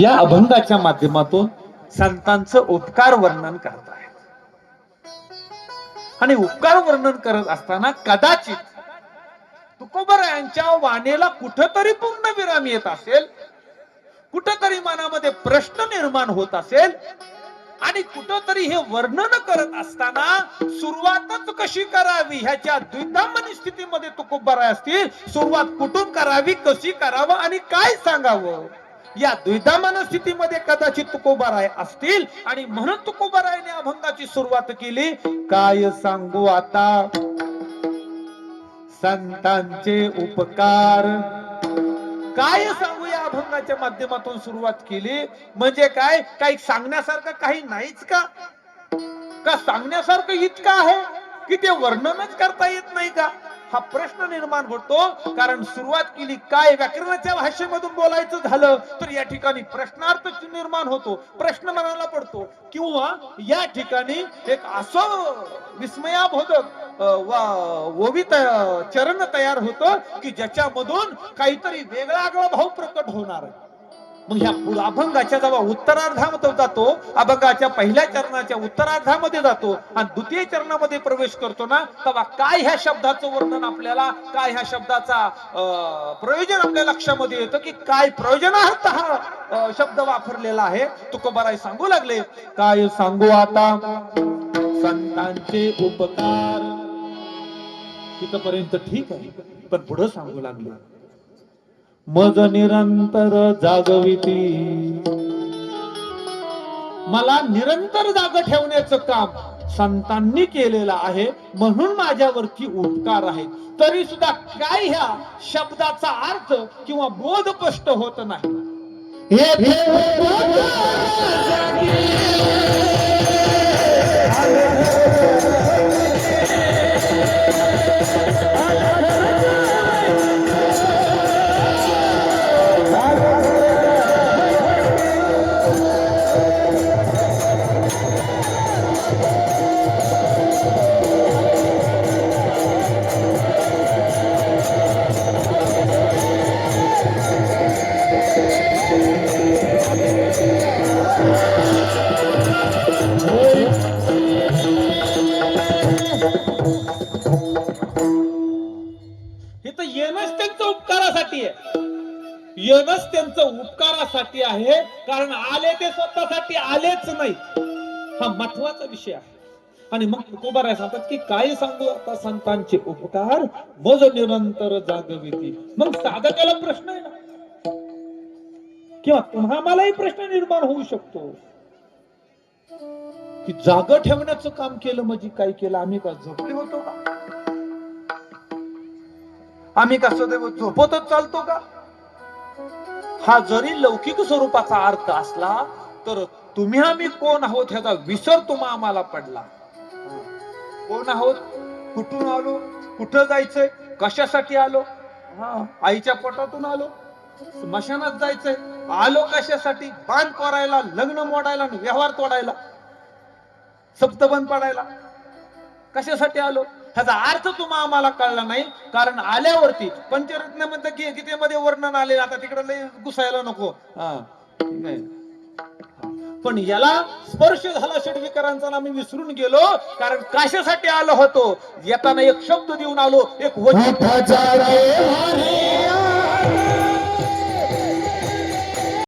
या अभंगाच्या माध्यमातून संतांचं उपकार वर्णन करत आहे आणि उपकार वर्णन करत असताना कदाचित तुकोबरायांच्या वाणीला कुठंतरी पूर्ण विराम येत असेल कुठंतरी मनामध्ये प्रश्न निर्माण होत असेल आणि कुठंतरी हे वर्णन करत असताना सुरुवातच कशी करावी ह्याच्या द्विधा मनस्थितीमध्ये तुकोबराय असतील सुरुवात कुठून करावी कशी करावं आणि काय सांगावं? या द्विधा मनस्थितीमध्ये कदाचित तुकोबाराय असतील. आणि म्हणून तुकोबारायने अभंगाची सुरुवात केली. काय सांगू आता? संतांचे उपकार. काय सांगू या अभंगाच्या माध्यमातून सुरुवात केली? म्हणजे काय? काही सांगण्यासारखं काही नाहीच का? का सांगण्यासारखं इतकं आहे की ते वर्णनच करता येत नाही का? हा प्रश्न निर्माण होतो. कारण सुरुवात केली काय व्याकरणाच्या भाषेमधून बोलायचं झालं तर या ठिकाणी प्रश्नार्थ निर्माण होतो. प्रश्न मनाला पडतो किंवा या ठिकाणी एक असं विस्मयाबोधक वा- ओवी चरण तयार होतं की ज्याच्यामधून काहीतरी वेगळा आगळा भाव प्रकट होणार आहे. मग ह्या अभंगाच्या जेव्हा उत्तरार्धामध्ये जातो अभंगाच्या पहिल्या चरणाच्या उत्तरार्धामध्ये जातो आणि द्वितीय चरणामध्ये प्रवेश करतो ना तेव्हा काय ह्या शब्दाचं वर्णन आपल्याला काय ह्या शब्दाचा प्रयोजन आपल्या लक्षामध्ये येतं की काय प्रयोजनार्थ हा शब्द वापरलेला आहे? तुकोबाराय सांगू लागले. काय सांगू आता? संतांचे उपकार. तिथपर्यंत ठीक आहे पण पुढे सांगू लागले. मज निरंतर जागविती. मला निरंतर जाग ठेवण्याचं काम संतांनी केलेलं आहे म्हणून माझ्यावरती उपकार आहे. तरी सुद्धा काय ह्या शब्दाचा अर्थ किंवा बोध स्पष्ट होत नाही. तर येणच त्यांचं उपकारासाठी आहे. येणच त्यांचं उपकारासाठी आहे कारण आले ते स्वतःसाठी आलेच नाही. हा महत्त्वाचा विषय आहे. आणि मग तुकोबाराय सांगतात की काय सांगू आता संतांचे उपकार? मज निरंतर जागविती. मग साधकाला प्रश्न आहे ना. किंवा पुन्हा मलाही प्रश्न निर्माण होऊ शकतो. की जाग ठेवण्याचं काम केलं म्हणजे काय केलं? आम्ही का झोपले होतो का? आम्ही का सदैव झोपतच चालतो का? हा जरी लौकिक स्वरूपाचा अर्थ असला तर तुम्ही आम्ही कोण आहोत ह्याचा विसर तुम्हा आम्हाला पडला. कोण आहोत? कुठून आलो? कुठं जायचंय? कशासाठी आलो? हा आईच्या पोटातून आलो. स्मशानात जायचंय. आलो कशासाठी? बांध करायला लग्न मोडायला आणि व्यवहार तोडायला. सप्तबंध पडायला. कशासाठी आलो? ह्याचा अर्थ तुम्हा आम्हाला कळला नाही. कारण आल्यावरती पंचरत्न म्हणतात की गीतेमध्ये वर्णन आले. आता तिकडे लय घुसायला नको. नाही. पण याला स्पर्श झाला षडविकारांचा आणि आम्ही विसरून गेलो. कारण कशासाठी आलो होतो? येताना एक शब्द देऊन आलो. एक वचन.